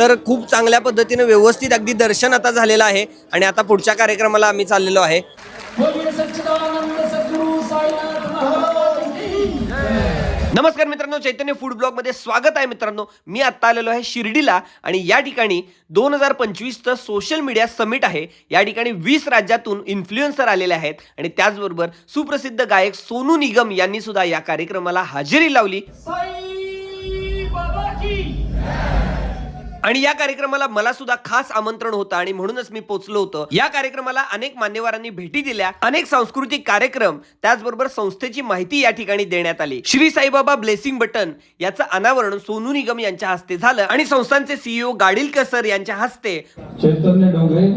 तर खूप चांगल्या पद्धतीने व्यवस्थित अगदी दर्शन आता झालेलं आहे आणि आता पुढच्या कार्यक्रमाला आम्ही चाललेलो आहे. नमस्कार मित्रांनो चैतन्य फूड ब्लॉगमध्ये स्वागत आहे मित्रांनो. मी आत्ता आलेलो आहे शिर्डीला आणि या ठिकाणी दोन हजार पंचवीसचं सोशल मीडिया समिट आहे. या ठिकाणी वीस राज्यातून इन्फ्लुएन्सर आलेले आहेत आणि त्याचबरोबर सुप्रसिद्ध गायक सोनू निगम यांनी सुद्धा या कार्यक्रमाला हजेरी लावली. साई आणि या कार्यक्रमाला मला सुद्धा खास आमंत्रण होतं आणि म्हणूनच मी पोचलो होतो. या कार्यक्रमाला अनेक मान्यवरांनी भेटी दिल्या अनेक सांस्कृतिक कार्यक्रम त्याचबरोबर संस्थेची माहिती या ठिकाणी देण्यात आली. श्री साईबाबा ब्लेसिंग बटन याचं अनावरण सोनू निगम यांच्या हस्ते झालं आणि संस्थांचे सीईओ गाडीलकर सर यांच्या हस्ते. चैतन्य डोंगरे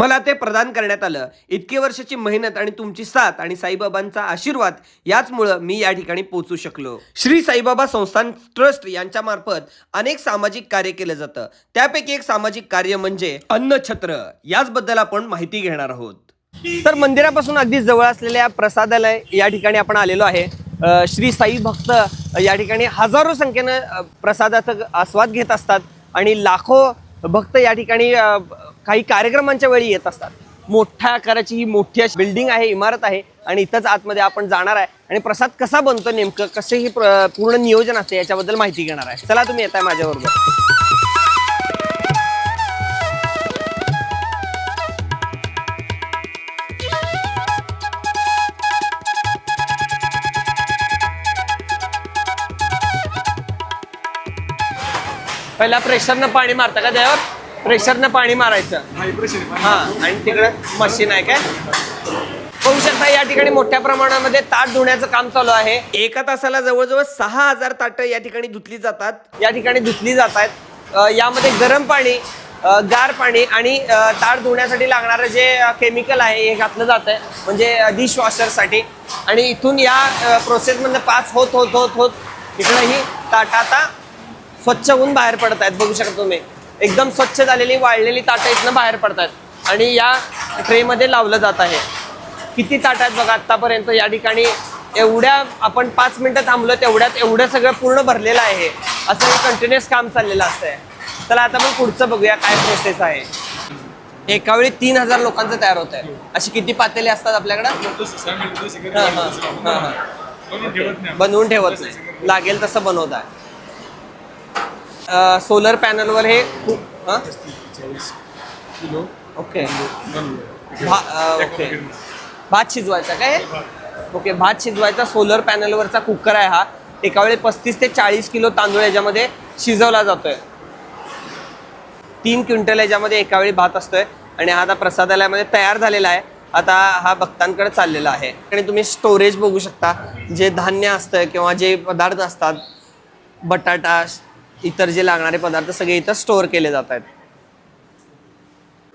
मला ते प्रदान करण्यात आलं. इतके वर्षाची मेहनत आणि तुमची साथ आणि साईबाबांचा आशीर्वाद याचमुळं मी या ठिकाणी पोहोचू शकलो. श्री साईबाबा संस्थान ट्रस्ट यांच्या मार्फत अनेक सामाजिक कार्य केलं जातं. त्यापैकी एक सामाजिक कार्य म्हणजे अन्नछत्र. याचबद्दल आपण माहिती घेणार आहोत. तर मंदिरापासून अगदी जवळ असलेल्या प्रसादालय या ठिकाणी आपण आलेलो आहे. श्री साई भक्त या ठिकाणी हजारो संख्येनं प्रसादाचा आस्वाद घेत असतात आणि लाखो भक्त या ठिकाणी काही कार्यक्रमांच्या वेळी येत असतात. मोठ्या आकाराची ही मोठी अशी बिल्डिंग आहे इमारत आहे आणि इथंच आतमध्ये आपण जाणार आहे. आणि प्रसाद कसा बनतो नेमकं? कसे ही पूर्ण नियोजन असते याच्याबद्दल माहिती घेणार आहे. चला तुम्ही येताय माझ्याबरोबर. पहिला प्रेशरनं पाणी मारता का त्यावर प्रेशरनं पाणी मारायचं. हा आणि तिकडे मशीन आहे काय? पाहू शकता या ठिकाणी मोठ्या प्रमाणामध्ये ताट धुण्याचं काम चालू आहे. एका तासाला जवळजवळ सहा हजार ताटं या ठिकाणी धुतली जातात. या ठिकाणी धुतली जात आहेत. यामध्ये गरम पाणी गार पाणी आणि ताट धुण्यासाठी लागणारं जे केमिकल आहे हे घातलं जात आहे. म्हणजे डिश वॉशरसाठी आणि इथून या प्रोसेसमधनं पास होत होत होत होत इकडं ही ताटं आता स्वच्छ होऊन बाहेर पडत आहेत. बघू शकता तुम्ही. एकदम स्वच्छ झालेली वाळलेली ताटं इथनं बाहेर पडतात. आणि या ट्रेमध्ये लावलं जात आहे. किती ताट आहेत बघा आतापर्यंत या ठिकाणी एवढ्या आपण पाच मिनिटं थांबलो तेवढ्यात एवढं सगळं पूर्ण भरलेलं आहे. असं हे कंटिन्युअस काम चाललेलं असतंय. चला आता आपण पुढचं बघूया काय प्रोसेस आहे. एका वेळी तीन हजार लोकांचं तयार होत आहे. अशी किती पातेले असतात आपल्याकडं. बनवून ठेवत नाही लागेल तसं बनवत आहे. सोलर पॅनलवर हे खूप हा? ओके भा- ओके भात शिजवायचा काय ओके भात शिजवायचा. सोलर पॅनलवरचा कुकर आहे हा. एका वेळी पस्तीस ते चाळीस किलो तांदूळ याच्यामध्ये शिजवला जातोय. तीन क्विंटल याच्यामध्ये एका वेळी भात असतोय. आणि हा आता प्रसादालयामध्ये तयार झालेला आहे. आता हा भक्तांकडे चाललेला आहे. आणि तुम्ही स्टोरेज बघू शकता. जे धान्य असतं किंवा जे पदार्थ असतात बटाटा इतर जे लागणारे पदार्थ सगळे इथं स्टोअर केले जात आहेत.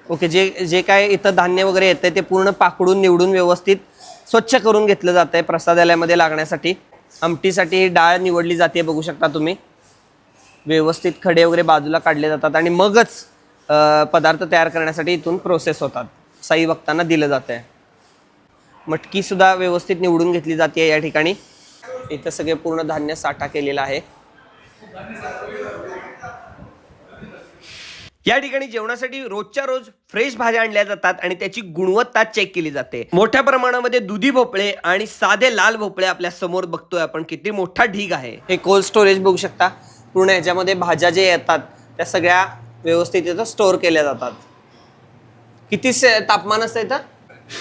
ओके जे जे काय इथं धान्य वगैरे येतं ते पूर्ण पाकडून निवडून व्यवस्थित स्वच्छ करून घेतलं जात आहे प्रसादालयामध्ये लागण्यासाठी. आमटीसाठी ही डाळ निवडली जाते बघू शकता तुम्ही. व्यवस्थित खडे वगैरे बाजूला काढले जातात आणि मगच पदार्थ तयार करण्यासाठी इथून प्रोसेस होतात. साई भक्तांना दिलं जात आहे. मटकीसुद्धा व्यवस्थित निवडून घेतली जाते या ठिकाणी. इथं सगळे पूर्ण धान्य साठा केलेला आहे. या ठिकाणी जेवणासाठी रोजच्या रोज फ्रेश भाज्या आणल्या जातात आणि त्याची गुणवत्ता चेक केली जाते. मोठ्या प्रमाणामध्ये दुधी भोपळे आणि साधे लाल भोपळे आपल्यासमोर बघतोय आपण. किती मोठा ढीग आहे. हे कोल्ड स्टोरेज बघू शकता. पूर्ण याच्यामध्ये भाज्या जे येतात त्या सगळ्या व्यवस्थित इथं स्टोअर केल्या जातात. किती से तापमान असतं इथं?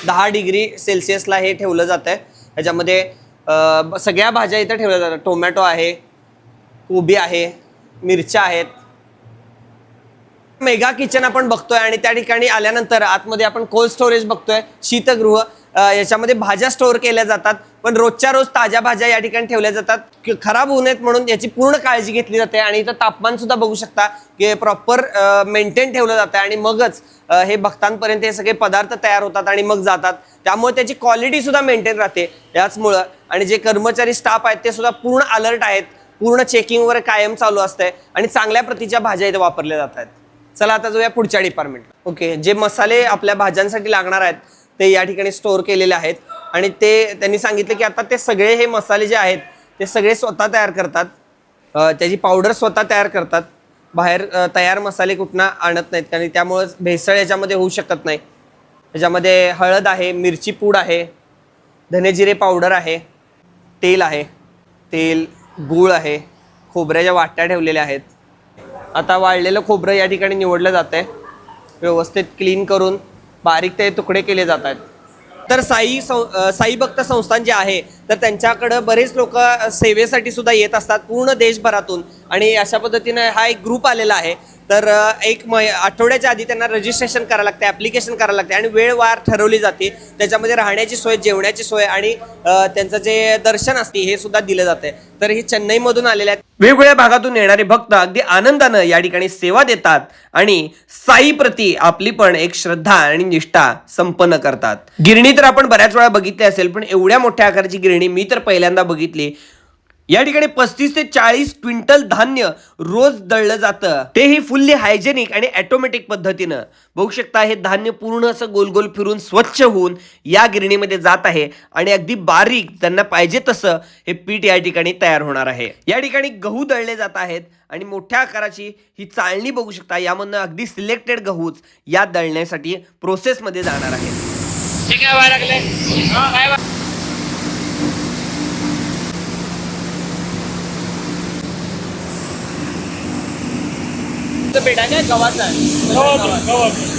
दहा डिग्री सेल्सिअसला हे ठेवलं जातं आहे सगळ्या भाज्या इथं ठेवल्या जातात. टोमॅटो आहे उभी आहे मिरच्या आहेत. मेगा किचन आपण बघतोय आणि त्या ठिकाणी आल्यानंतर आतमध्ये आपण कोल्ड स्टोरेज बघतोय शीतगृह याच्यामध्ये भाज्या स्टोअर केल्या जातात पण रोजच्या रोज ताज्या भाज्या या ठिकाणी ठेवल्या जातात. खराब होऊ नयेत म्हणून याची पूर्ण काळजी घेतली जाते आणि इथं तापमान सुद्धा बघू शकता की प्रॉपर मेंटेन ठेवलं जातं आणि मगच हे भक्तांपर्यंत हे सगळे पदार्थ तयार होतात आणि मग जातात. त्यामुळे त्याची क्वालिटी सुद्धा मेंटेन राहते. याचमुळं आणि जे कर्मचारी स्टाफ आहेत ते सुद्धा पूर्ण अलर्ट आहेत. पूर्ण चेकिंग वगैरे कायम चालू असतंय आणि चांगल्या प्रतीच्या भाज्या इथे वापरल्या जात आहेत. चला आता जाऊया पुढच्या डिपार्टमेंट ओके जे मसाले आपल्या भाज्यांसाठी लागणार आहेत ते या ठिकाणी स्टोअर केलेले आहेत. आणि ते त्यांनी सांगितलं की आता ते सगळे हे मसाले जे आहेत ते सगळे स्वतः तयार करतात. त्याची पावडर स्वतः तयार करतात. बाहेर तयार मसाले कुठनं आणत नाहीत कारण त्यामुळं भेसळ याच्यामध्ये होऊ शकत नाही. त्याच्यामध्ये हळद आहे मिरची पूड आहे धनेजिरे पावडर आहे तेल आहे तेल गूळ आहे खोबऱ्याच्या वाट्या ठेवलेल्या आहेत. आता वाळलेलं खोबरं या ठिकाणी निवडलं जात आहे व्यवस्थित क्लीन करून बारीक ते तुकडे केले जात आहेत. तर साई सं साई भक्त संस्थान जे आहे तर त्यांच्याकडं बरेच लोक सेवेसाठी सुद्धा येत असतात पूर्ण देशभरातून. आणि अशा पद्धतीनं हा एक ग्रुप आलेला आहे. तर एक म आठवड्याच्या आधी त्यांना रजिस्ट्रेशन करावं लागते ॲप्लिकेशन करावं लागते आणि वेळ वार ठरवली जाते. त्याच्यामध्ये राहण्याची सोय जेवण्याची सोय आणि त्यांचं जे दर्शन असते हे सुद्धा दिलं जाते. तर हे चेन्नईमधून आलेले आहेत. वेगवेगळ्या भागातून येणारे भक्त अगदी आनंदानं या ठिकाणी सेवा देतात आणि साई प्रती आपली पण एक श्रद्धा आणि निष्ठा संपन्न करतात. गिरणी तर आपण बऱ्याच वेळा बघितली असेल पण एवढ्या मोठ्या आकाराची गिरणी मी तर पहिल्यांदा बघितली. या ठिकाणी पस्तीस ते चाळीस क्विंटल धान्य रोज दळलं जातं. तेही फुल्ली हायजेनिक आणि ऑटोमॅटिक पद्धतीनं. बघू शकता हे धान्य पूर्ण असं गोल गोल फिरून स्वच्छ होऊन या गिरणीमध्ये जात आहे आणि अगदी बारीक त्यांना पाहिजे तसं हे पीठ या ठिकाणी तयार होणार आहे. या ठिकाणी गहू दळले जात आहेत आणि मोठ्या आकाराची ही चाळणी बघू शकता यामधनं अगदी सिलेक्टेड गहूच या दळण्यासाठी प्रोसेसमध्ये जाणार आहे ठीक आहे काय गव्हाचं. आहे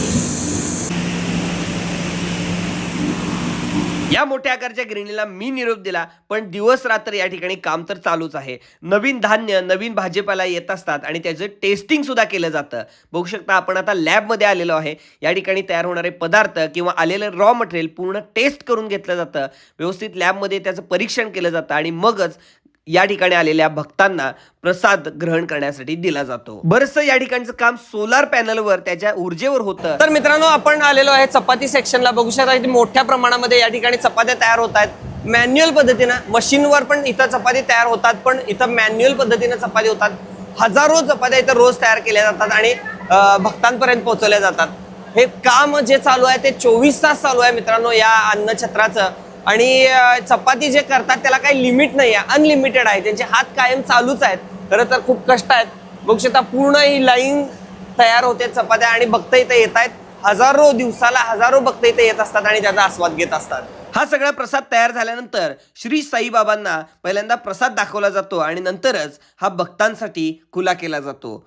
या मोठ्या आकारच्या गिरणीला मी निरोप दिला पण दिवस रात्र या ठिकाणी काम तर चालूच आहे. नवीन धान्य नवीन भाजीपाला येत असतात आणि त्याचं टेस्टिंग सुद्धा केलं जातं. बघू शकता आपण आता लॅबमध्ये आलेलो आहे. या ठिकाणी तयार होणारे पदार्थ किंवा आलेलं रॉ मटेरियल पूर्ण टेस्ट करून घेतलं जातं. व्यवस्थित लॅबमध्ये त्याचं परीक्षण केलं जातं आणि मगच या ठिकाणी आलेल्या भक्तांना प्रसाद ग्रहण करण्यासाठी दिला जातो. बरंच या ठिकाणचं काम सोलार पॅनलवर त्याच्या ऊर्जेवर होतं. तर मित्रांनो आपण आलेलो आहे चपाती सेक्शनला बघू शकता इथे मोठ्या प्रमाणामध्ये या ठिकाणी चपात्या तयार होत आहेत. मॅन्युअल पद्धतीनं मशीनवर पण इथं चपाती तयार होतात पण इथं मॅन्युअल पद्धतीनं चपाती होतात. हजारो चपात्या इथं रोज तयार केल्या जातात आणि भक्तांपर्यंत पोहोचवल्या जातात. हे काम जे चालू आहे ते चोवीस तास चालू आहे मित्रांनो या अन्नछत्राचं. आणि चपाती जे करतात त्याला काही लिमिट नाही आहे अनलिमिटेड आहे. त्यांचे हात कायम चालूच आहेत. खरं तर खूप कष्ट आहेत. बघू शकता पूर्ण ही लाईन तयार होते चपात्या आणि बघता इथे येत आहेत. हजारो दिवसाला हजारो भक्त इथे येत असतात आणि त्याचा आस्वाद घेत असतात. हा सगळा प्रसाद तयार झाल्यानंतर श्री साईबाबांना पहिल्यांदा प्रसाद दाखवला जातो आणि नंतरच हा भक्तांसाठी खुला केला जातो.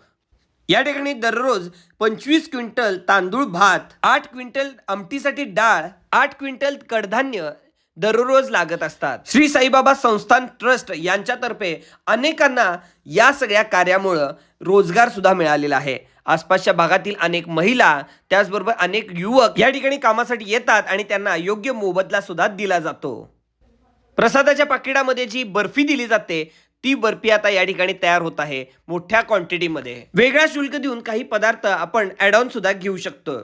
या ठिकाणी दररोज पंचवीस क्विंटल तांदूळ भात आठ क्विंटल आमटीसाठी डाळ आठ क्विंटल कडधान्य दररोज लागत असतात. श्री साईबाबा संस्थान ट्रस्ट यांच्यातर्फे अनेकांना या सगळ्या कार्यामुळं रोजगार सुद्धा मिळालेला आहे. आसपासच्या भागातील अनेक महिला त्याचबरोबर अनेक युवक या ठिकाणी कामासाठी येतात आणि त्यांना योग्य मोबदला सुद्धा दिला जातो. प्रसादाच्या पाकिटामध्ये जी बर्फी दिली जाते ती बर्फी आता या ठिकाणी तयार होत आहे मोठ्या क्वांटिटीमध्ये वेगळा शुल्क देऊन काही पदार्थ आपण ऍड ऑन सुद्धा घेऊ शकतो.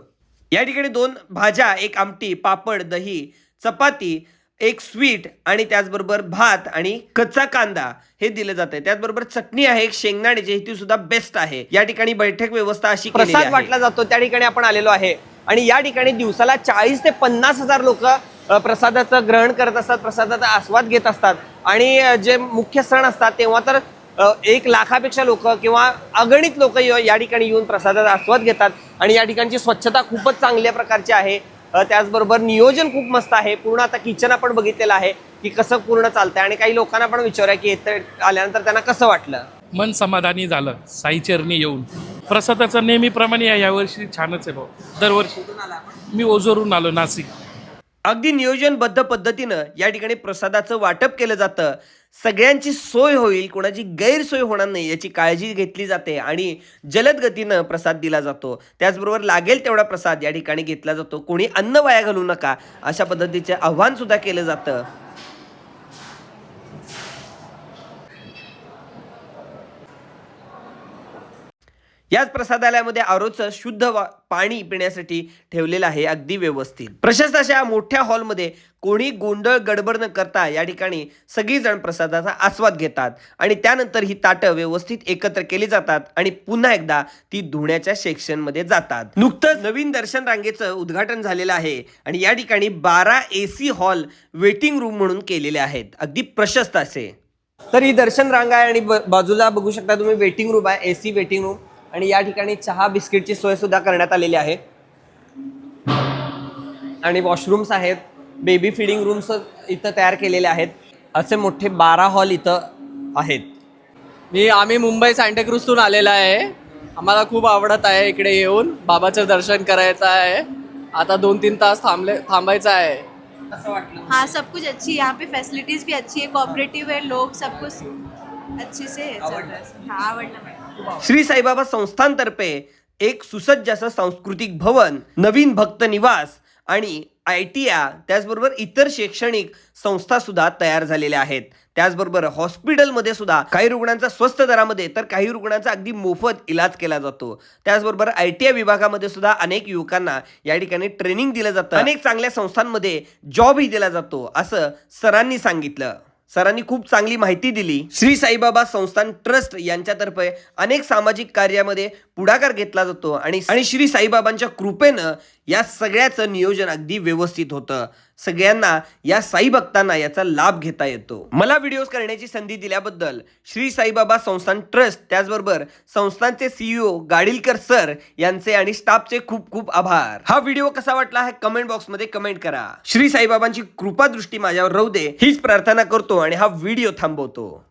या ठिकाणी दोन भाज्या एक आमटी पापड दही चपाती एक स्वीट आणि त्याचबरोबर भात आणि कच्चा कांदा हे दिलं जाते त्याचबरोबर चटणी आहे एक शेंगदाण्याची ती सुद्धा बेस्ट आहे. या ठिकाणी बैठक व्यवस्था अशी प्रसाद वाटला जातो त्या ठिकाणी आपण आलेलो आहे. आणि या ठिकाणी दिवसाला चाळीस ते पन्नास हजार लोक प्रसादाचं ग्रहण करत असतात प्रसादाचा आस्वाद घेत असतात. आणि जे मुख्य सण असतात तेव्हा तर एक लाखापेक्षा लोक किंवा अगणित लोक या ठिकाणी येऊन प्रसादाचा आस्वाद घेतात. आणि या ठिकाणची स्वच्छता खूपच चांगल्या प्रकारची आहे. त्याचबरोबर नियोजन खूप मस्त आहे. पूर्ण आता किचन आपण बघितलेलं आहे की कसं पूर्ण चालतंय आणि काही लोकांना पण विचारूया की इथं आल्यानंतर त्यांना कसं वाटलं? मन समाधानी झालं साईचरणी येऊन. प्रसादाचं नेहमीप्रमाणे या यावर्षी छानच आहे भाऊ. दरवर्षी. मी ओझोरून आलो नाशिक. अगदी नियोजनबद्ध पद्धतीनं या ठिकाणी प्रसादाचं वाटप केलं जातं. सगळ्यांची सोय होईल कोणाची गैरसोय होणार नाही याची काळजी घेतली जाते आणि जलद गतीनं प्रसाद दिला जातो. त्याचबरोबर लागेल तेवढा प्रसाद या ठिकाणी घेतला जातो. कोणी अन्न वाया घालू नका अशा पद्धतीचे आव्हान सुद्धा केलं जातं. याच प्रसादालयामध्ये आरोचं शुद्ध पाणी पिण्यासाठी ठेवलेलं आहे अगदी व्यवस्थित. प्रशस्त अशा मोठ्या हॉलमध्ये कोणी गोंधळ गडबड न करता या ठिकाणी सगळीजण प्रसादाचा आस्वाद घेतात आणि त्यानंतर ही ताटं व्यवस्थित एकत्र केली जातात आणि पुन्हा एकदा ती धुण्याच्या सेक्शनमध्ये जातात. नुकतंच नवीन दर्शन रांगेचं उद्घाटन झालेलं आहे आणि या ठिकाणी बारा A C hall waiting room म्हणून केलेले आहेत. अगदी प्रशस्त असे. तर ही दर्शन रांग आहे आणि बाजूला बघू शकता तुम्ही वेटिंग रूम आहे एसी वेटिंग रूम. आणि या ठिकाणी चहा बिस्किटची सोय सुद्धा करण्यात आलेली आहे. आणि वॉशरूम्स आहेत बेबी फिडिंग रूम्स इथं तयार केलेले आहेत. असे मोठे बारा हॉल इथं आहेत. मी आम्ही मुंबई सांताक्रूजतून आलेला आहे. आम्हाला खूप आवडत आहे इकडे येऊन. बाबाचं दर्शन करायचं आहे. आता दोन तीन तास थांबले थांबायचं आहे. हाँ सब कुछ अच्छी है. यहाँ पे फैसिलिटीज भी अच्छी है. कोऑपरेटिव है लोग सब कुछ अच्छे से है हाँ आवडलं श्री साईबाबा संस्थांतर्फे एक सुसज्ज असं सांस्कृतिक भवन नवीन भक्त निवास आणि आय टी आ त्याचबरोबर इतर शैक्षणिक संस्था सुद्धा तयार झालेल्या आहेत. त्याचबरोबर हॉस्पिटलमध्ये सुद्धा काही रुग्णांचा स्वस्त दरामध्ये तर काही रुग्णांचा अगदी मोफत इलाज केला जातो. त्याचबरोबर आय टी आय विभागामध्ये सुद्धा अनेक युवकांना या ठिकाणी ट्रेनिंग दिलं जातं. अनेक चांगल्या संस्थांमध्ये जॉबही दिला जातो असं सरांनी सांगितलं. सरांनी खूप चांगली माहिती दिली. श्री साईबाबा संस्थान ट्रस्ट यांच्यातर्फे अनेक सामाजिक कार्यामध्ये पुढाकार घेतला जातो आणि आणि श्री साईबाबांच्या कृपेनं या सगळ्याचं नियोजन अगदी व्यवस्थित होतं. सगळ्यांना या साई भक्तांना याचा लाभ घेता येतो. मला व्हिडिओज करण्याची संधी दिल्याबद्दल श्री साईबाबा संस्थान ट्रस्ट त्याचबरोबर संस्थांचे सीईओ गाडीलकर सर यांचे आणि स्टाफचे खूप खूप आभार. हा व्हिडिओ कसा वाटला हे कमेंट बॉक्समध्ये कमेंट करा. श्री साईबाबांची कृपा दृष्टी माझ्यावर राहू दे. हीच प्रार्थना करतो आणि हा व्हिडिओ थांबवतो.